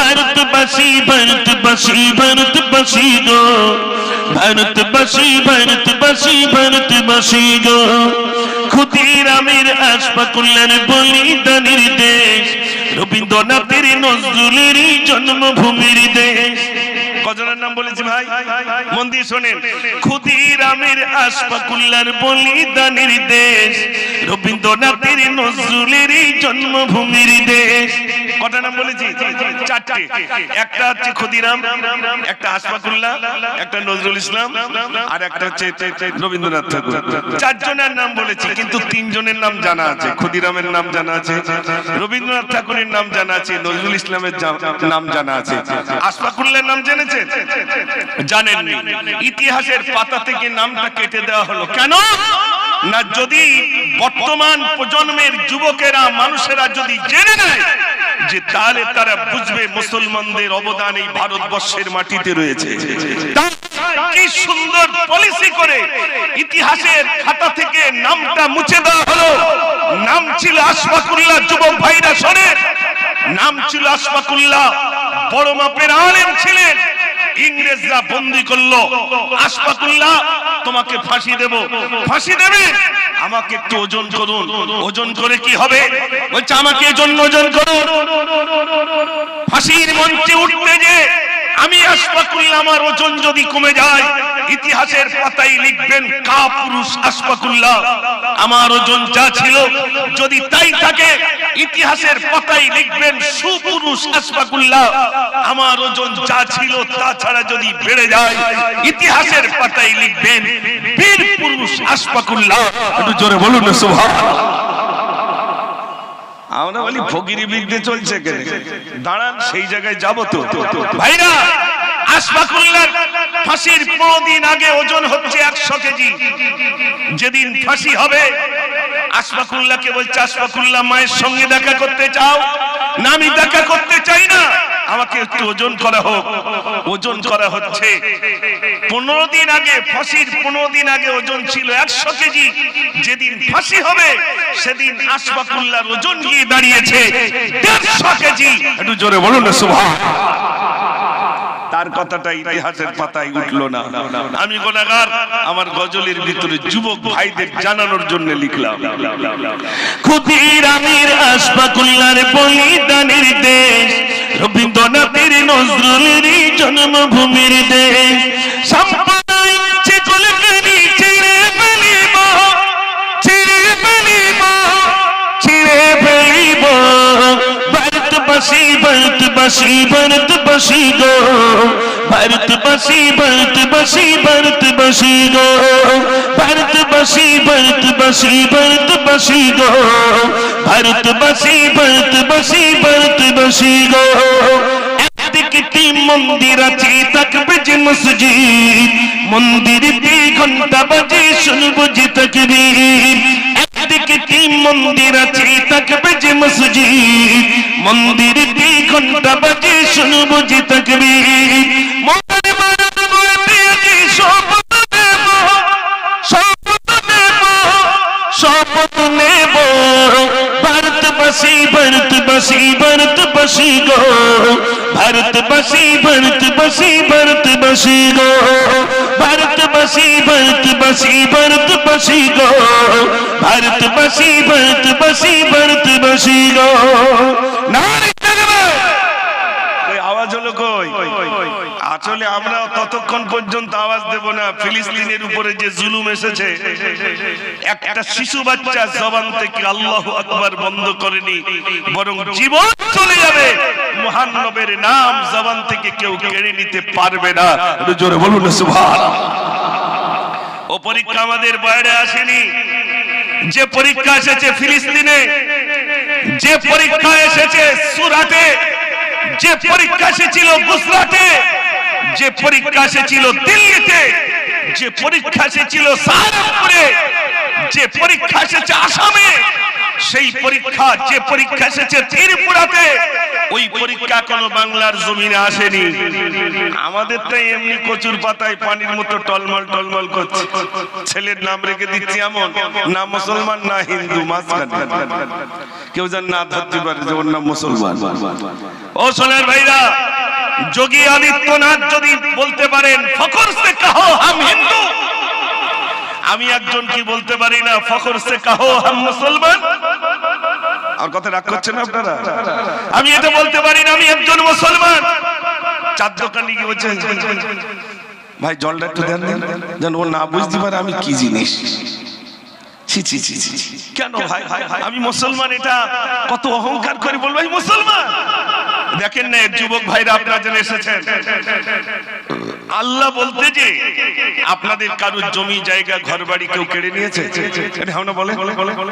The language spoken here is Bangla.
ভারতবাসী ভারতবাসী ভারতবাসী গো। ভারতবাসী ভারতবাসী ভারতবাসী গো। ক্ষুদিরামের আশফাকুল্লার বলিদানের দেশ, রবীন্দ্রনাথের নজরুলের জন্মভূমির দেশ। কজনের নাম বলেছি ভাই? মন দিয়ে শোনেন ক্ষুদিরামের আশফাকুল্লার বলিদানের দেশ, রবীন্দ্রনাথের নজরুলের জন্মভূমির দেশ। কটা নাম বলেছি? চারটে। একটা হচ্ছে ক্ষুদিরাম, একটা আশফাকুল্লাহ একটা নজরুল ইসলাম, আর একটা হচ্ছে রবীন্দ্রনাথ ঠাকুর। চারজনের নাম বলেছি, কিন্তু তিনজনের নাম জানা আছে। ক্ষুদিরামের নাম জানা আছে, রবীন্দ্রনাথ ঠাকুরের নাম জানা আছে, নজরুল ইসলামের নাম জানা আছে। আশফাকুল্লাহর নাম জেনেছেন? জানেননি। ইতিহাসের পাতা থেকে নামটা কেটে দেওয়া হলো। কেন? না, যদি বর্তমান প্রজন্মের যুবকেরা, মানুষেরা যদি জেনে নেয় যে তাহলে তারা বুঝবে মুসলমানদের অবদান এই ভারতবর্ষের মাটিতে রয়েছে। কি সুন্দর পলিসি করে ইতিহাসের খাতা থেকে নামটা মুছে দেওয়া হলো। নাম ছিল আশফাকুল্লাহ যুবক ভাইরা শোনেন। নাম ছিল আশফাকুল্লাহ। বড় মাপের আলেম ছিলেন। ইংরেজরা বন্দি করল। আশফাকুল্লাহ, তোমাকে ফাঁসি দেব। ফাঁসি দেবে? আমাকে একটু ওজন করুন ওজন করে কি হবে বলছে আমাকে এজন্য ওজন করুন ফাঁসির মঞ্চে উঠবে যে আমি আশফাকুল্লাহ, আমার ওজন যদি কমে যায়, ইতিহাসের পাতায় লিখবেন, কা পুরুষ আশফাকুল্লাহ। আমার ওজন যা ছিল, যদি তাই থাকে, ইতিহাসের পাতায় লিখবেন, সুপুরুষ আশফাকুল্লাহ। আমার ওজন যা ছিল তাছাড়া যদি বেড়ে যায়, ইতিহাসের পাতায় লিখবেন, বীর পুরুষ আশফাকুল্লাহ। একটু জোরে বলুন সুবহানাল্লাহ। আমরা বলি ফকিরি বিদ্যে চলছে কেন? দাঁড়ান সেই জায়গায় যাব তো। ভাইরা আশফাকুল্লাহর ফাঁসির দিন আগে ওজন হচ্ছে একশো কেজি। যেদিন ফাঁসি হবে আশফাকুল্লাহকে বলছে আশফাকুল্লাহ মায়ের সঙ্গে দেখা করতে চাও? না আমি দেখা করতে চাই না। আমাকে একটু ওজন করা হোক। ওজন করা হচ্ছে। পনেরো দিন আগে, ফাঁসির পনেরো দিন আগে ওজন ছিল একশো কেজি। যেদিন ফাঁসি হবে, সেদিন আশফাকুল্লাহর ওজন গিয়ে দাঁড়িয়েছে দেড়শো কেজি। একটু জোরে বলুন না তার কথাটা ইতিহাসের পাতায় উঠল না। আমি গোনাগার, আমার গজলের ভিতরে যুবক ভাইদের জানানোর জন্য লিখলাম। খুদির আমির আশফাকুল্লার বলিদানের দেশ রবীন্দ্রনাথের নজরুলের জন্মভূমির দেশ। সম্পদায় কলকারি ছেড়ে ফেলিব ছেড়ে ফেলিব ছেড়ে ফেলিব ভারতবাসী ভারতবাসী ভারতবাসী গো ভারতবাসী ভারতবাসী ভারতবাসী গো ভারতবাসী ভারতবাসী ভারতবাসী গো ভারতবাসী ভারতবাসী ভারতবাসী গো একদিকে মন্দির আছে থাকবে যে মসজিদ মন্দির দি ঘণ্টা বাজে শুনব যে তকবীর একদিকে মন্দির আছে থাকবে যে মসজিদ মন্দির দি ঘণ্টা বাজে শুনব যে তকবীর ভারতবাসী গো ভারতবাসী ভারতবাসী ভারতবাসী গো ভারতবাসী ভারতবাসী ভারতবাসী গো ভারতবাসী ভারতবাসী ভারতবাসী গো নারী ওই আওয়াজ হলো কই আসলে আমরা ততক্ষণ পর্যন্ত আওয়াজ দেব না, ফিলিস্তিনের উপরে যে জুলুম এসেছে, একটা শিশু বাচ্চা জবান থেকে আল্লাহ আকবার বন্ধ করেনি, বরং জীবন চলে যাবে। মহান নবের নাম জবান থেকে কেউ কেড়ে নিতে পারবে না। জোরে বলুন সুবহানাল্লাহ। ও পরীক্ষা আমাদের বাইরে আসেনি। যে পরীক্ষা এসেছে ফিলিস্তিনে, যে পরীক্ষা এসেছে সুরাটে যে পরীক্ষা এসেছিল গুজরাটে যে পরীক্ষা এসেছিল দিল্লিতে, যে পরীক্ষা এসেছিল সাহারানপুরে, যে পরীক্ষা এসেছে আসামে, সেই পরীক্ষা, যে পরীক্ষা এসেছে ত্রিপুরাতে, ওই পরীক্ষা কোনো বাংলার জমিনে আসেনি। আমাদের তো এমনি কচুর পাতায় পানির মতো টলমল টলমল করছে। ছেলের নাম রেখে দিচ্ছি এমন, না মুসলমান, না হিন্দু কেউ যেন না ধরতে পারে যে ওর নাম মুসলমান। ও সোনার ভাইরা যোগী আদিত্যনাথ যদি বলতে পারেন, ফখর সে কাহো হাম হিন্দু? আমি একজন কি বলতে পারি না, ফখর সে কাহো হাম মুসলমান? আর কথা রাগ করছেন আপনারা? আমি এটা বলতে পারি না, আমি একজন মুসলমান। চার দোকানে গিয়ে বলছেন ভাই, জলটা একটু দেন। যেন ও না বুঝতে পারে আমি কি জিনিস। কেন ভাই? আমি মুসলমান, এটা কত অহংকার করে বলব। মুসলমান। দেখেন না, যুবক ভাইরা আপনারা জেনে এসেছেন। আল্লাহ বলতে যে, আপনাদের কারোর জমি, জায়গা ঘর বাড়ি কেউ কেড়ে নিয়েছে? হ্যাঁ বলে বলে